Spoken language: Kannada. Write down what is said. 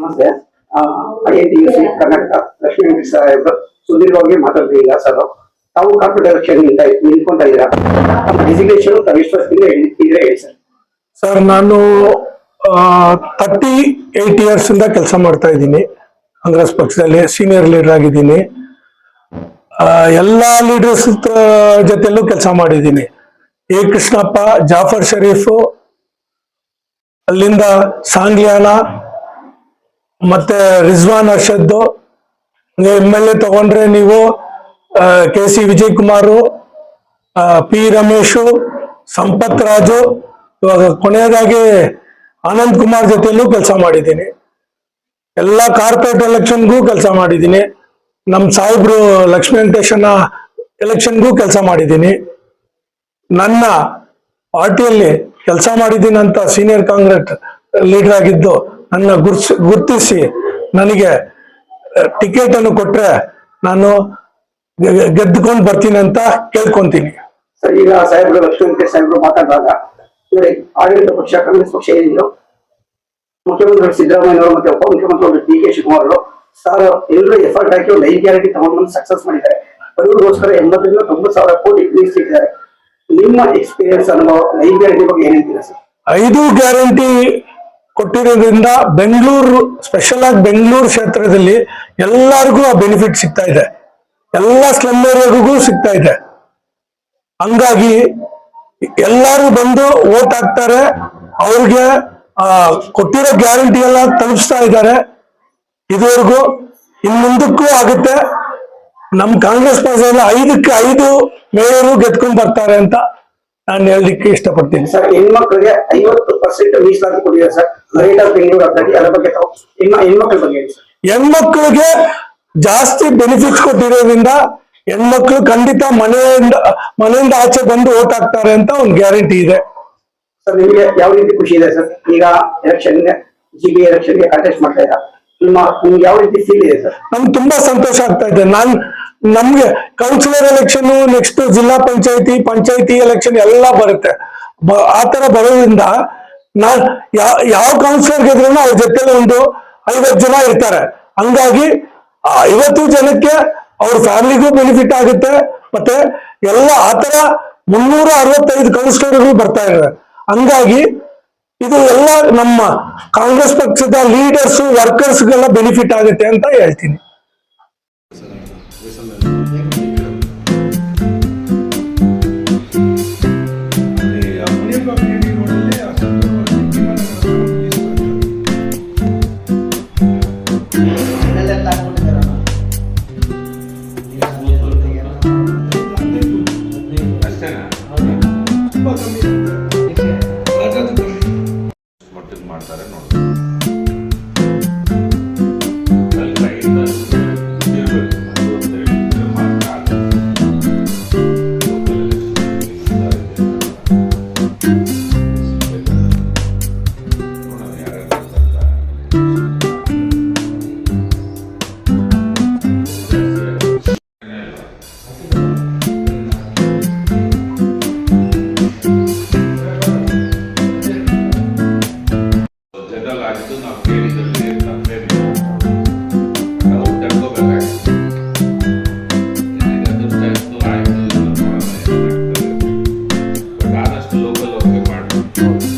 ನಮಸ್ತೆ. I I T U C Karnataka Lakshmi Venkatesha ಸುದೀರ್ಘವಾಗಿ ಸರ್ ತಾವು ಕಾರ್ಪೊರೇಟ್ ಎಲೆಕ್ಷನ್ ನಿಂತ್ಕೊಂತ ಇದ್ದೀರಾ? ತಮ್ಮ ಡೆಸಿಗ್ನೇಷನ್ ಹೇಳಿದ್ರೆ ಎಷ್ಟು ಇದ್ರೆ ಹೇಳಿ ಸರ್ ಸರ್ ನಾನು ತರ್ಟಿ ಏಟ್ ಇಯರ್ಸ್ ಇಂದ ಕೆಲಸ ಮಾಡ್ತಾ ಇದ್ದೀನಿ. ಕಾಂಗ್ರೆಸ್ ಪಕ್ಷದಲ್ಲಿ ಸೀನಿಯರ್ ಲೀಡರ್ ಆಗಿದ್ದೀನಿ. ಎಲ್ಲ ಎಲ್ಲಾ ಲೀಡರ್ಸ್ ಜೊತೆಲ್ಲೂ ಕೆಲಸ ಮಾಡಿದ್ದೀನಿ. ಎ. ಕೃಷ್ಣಪ್ಪ, ಜಾಫರ್ ಶರೀಫು, ಅಲ್ಲಿಂದ ಸಾಂಗ್ಲಿಯಾನ ಮತ್ತೆ Rizwan Arshad. M L A ತಗೊಂಡ್ರೆ ನೀವು K C Vijay Kumar P Ramesh, Sampath Raju, ಇವಾಗ ಕೊನೆಯದಾಗಿ ಆನಂದ್ ಕುಮಾರ್ ಜೊತೆಲೂ ಕೆಲಸ ಮಾಡಿದ್ದೀನಿ. ಎಲ್ಲ ಕಾರ್ಪೊರೇಟ್ ಎಲೆಕ್ಷನ್ಗೂ ಕೆಲಸ ಮಾಡಿದ್ದೀನಿ. ನಮ್ಮ ಸಾಹೇಬ್ರು ಲಕ್ಷ್ಮೀ ವೆಂಕಟೇಶನ ಎಲೆಕ್ಷನ್ಗೂ ಕೆಲಸ ಮಾಡಿದ್ದೀನಿ. ನನ್ನ ಪಾರ್ಟಿಯಲ್ಲಿ ಕೆಲಸ ಮಾಡಿದ್ದೀನಿ ಅಂತ ಸೀನಿಯರ್ ಕಾಂಗ್ರೆಸ್ ಲೀಡರ್ ಆಗಿದ್ದು ನನ್ನ ಗುರ್ಸ್ ಗುರ್ತಿಸಿ ನನಗೆ ಟಿಕೆಟ್ ಅನ್ನು ಕೊಟ್ರೆ ನಾನು ಗೆದ್ದುಕೊಂಡು ಬರ್ತೀನಿ ಅಂತ ಕೇಳ್ಕೊಂತೀನಿ. ಸರ್ ಈಗ ಸಾಹೇಬ್ರು ಲಕ್ಷ್ಮೀ ವೆಂಕಟೇಶ ಸಾಹೇಬ್ರು ಮಾತಾಡಿದಾಗ ಆಡಳಿತ ಪಕ್ಷ ಕಾಂಗ್ರೆಸ್ ಪಕ್ಷ ಏನಿದೆಯೋ ಮುಖ್ಯಮಂತ್ರಿಗಳು ಸಿದ್ದರಾಮಯ್ಯನವರು ಮತ್ತೆ ಉಪಮುಖ್ಯಮಂತ್ರಿಗಳು ಡಿ ಕೆ ಶಿವಕುಮಾರ್ ಅವರು ಸರ್ ಎಲ್ಲರೂ ಎಫರ್ಟ್ ಹಾಕಿ ಒಂದು ಐದು ಗ್ಯಾರಂಟಿ ತಗೊಂಡು ಸಕ್ಸಸ್ ಮಾಡಿದ್ದಾರೆ. ಬಡವರಿಗೋಸ್ಕರ ಎಂಬತ್ತರಿಂದ ತೊಂಬತ್ತು ಸಾವಿರ ಕೋಟಿ ಮೀಸಲಿಟ್ಟಿದ್ದಾರೆ ನಿಮ್ಮ ಎಕ್ಸ್ಪೀರಿಯನ್ಸ್ ಅನುಭವ ಐದು ಗ್ಯಾರಂಟಿ ಬಗ್ಗೆ ಏನಂತೀರಾ ಹೇಳ್ತೀರಾ ಸರ್? ಐದು ಗ್ಯಾರಂಟಿ ಕೊಟ್ಟಿರೋದ್ರಿಂದ ಬೆಂಗಳೂರು ಸ್ಪೆಷಲ್ ಆಗಿ ಬೆಂಗಳೂರು ಕ್ಷೇತ್ರದಲ್ಲಿ ಎಲ್ಲರಿಗೂ ಆ ಬೆನಿಫಿಟ್ ಸಿಗ್ತಾ ಇದೆ. ಎಲ್ಲ ಸ್ಲಮ್ ಏರಿಯಾಗೂ ಸಿಗ್ತಾ ಇದೆ. ಹಂಗಾಗಿ ಎಲ್ಲರೂ ಬಂದು ಓಟ್ ಹಾಕ್ತಾರೆ. ಅವ್ರಿಗೆ ಕೊಟ್ಟಿರೋ ಗ್ಯಾರಂಟಿ ಎಲ್ಲ ತಲುಪಿಸ್ತಾ ಇದ್ದಾರೆ. ಇದುವರೆಗೂ ಇನ್ ಮುಂದಕ್ಕೂ ಆಗುತ್ತೆ. ನಮ್ ಕಾಂಗ್ರೆಸ್ ಪಕ್ಷದಲ್ಲಿ ಐದಕ್ಕೆ ಐದು ಮೇಯರು ಗೆದ್ಕೊಂಡ್ ಬರ್ತಾರೆ ಅಂತ ನಾನು ಹೇಳಲಿಕ್ಕೆ ಇಷ್ಟಪಡ್ತೀನಿ. ಸರ್ ಹೆಣ್ಮಕ್ಳಿಗೆ ಐವತ್ತು ಪರ್ಸೆಂಟ್ ಮೀಸಲಾತಿ ಕೊಡಿದೆ ಸರ್. ರೇಟ್ ಆಫ್ ಬೆಂಗಳೂರು ಅಂತ ಅದರ ಬಗ್ಗೆ ಹೆಣ್ಮಕ್ಳ ಬಗ್ಗೆ ಹೆಣ್ಮಕ್ಳಿಗೆ ಜಾಸ್ತಿ ಬೆನಿಫಿಟ್ಸ್ ಕೊಟ್ಟಿರೋದ್ರಿಂದ ಹೆಣ್ಮಕ್ಳು ಖಂಡಿತ ಮನೆಯಿಂದ ಮನೆಯಿಂದ ಆಚೆ ಬಂದು ಓಟ್ ಹಾಕ್ತಾರೆ ಅಂತ ಒಂದು ಗ್ಯಾರಂಟಿ ಇದೆ. ಸರ್ ನಿಮಗೆ ಯಾವ ರೀತಿ ಖುಷಿ ಇದೆ ಸರ್? ಈಗ ಎಲೆಕ್ಷನ್ ಜಿ ಬಿ ಎಲೆಕ್ಷನ್ಗೆ ಕಾಂಟೆಸ್ಟ್ ಮಾಡ್ತಾ ಇದ್ದಾರೆ? ನಿಮ್ಮ ನಿಮ್ಗೆ ಯಾವ ರೀತಿ ಫೀಲ್ ಇದೆ ಸರ್? ನಮ್ಗೆ ತುಂಬಾ ಸಂತೋಷ ಆಗ್ತಾ ಇದೆ. ನಾನ್ ನಮ್ಗೆ ಕೌನ್ಸಿಲರ್ ಎಲೆಕ್ಷನ್ ನೆಕ್ಸ್ಟ್ ಜಿಲ್ಲಾ ಪಂಚಾಯತಿ ಪಂಚಾಯತಿ ಎಲೆಕ್ಷನ್ ಎಲ್ಲ ಬರುತ್ತೆ. ಆತರ ಬರೋದ್ರಿಂದ ನಾ ಯಾವ ಕೌನ್ಸಿಲರ್ ಗೆದ್ರೂ ಅವ್ರ ಜೊತೆ ಒಂದು ಐವತ್ತು ಜನ ಇರ್ತಾರೆ. ಹಂಗಾಗಿ ಐವತ್ತು ಜನಕ್ಕೆ ಅವ್ರ ಫ್ಯಾಮಿಲಿಗೂ ಬೆನಿಫಿಟ್ ಆಗುತ್ತೆ. ಮತ್ತೆ ಎಲ್ಲ ಆತರ ಮುನ್ನೂರ ಅರವತ್ತೈದು ಕೌನ್ಸಿಲರ್ಗಳು ಬರ್ತಾ ಇದ್ದಾರೆ ಹಂಗಾಗಿ, ಇದು ಎಲ್ಲ ನಮ್ಮ ಕಾಂಗ್ರೆಸ್ ಪಕ್ಷದ ಲೀಡರ್ಸ್ ವರ್ಕರ್ಸ್ಗೆಲ್ಲ ಬೆನಿಫಿಟ್ ಆಗುತ್ತೆ ಅಂತ ಹೇಳ್ತೀನಿ. levantar el norte. Thank you.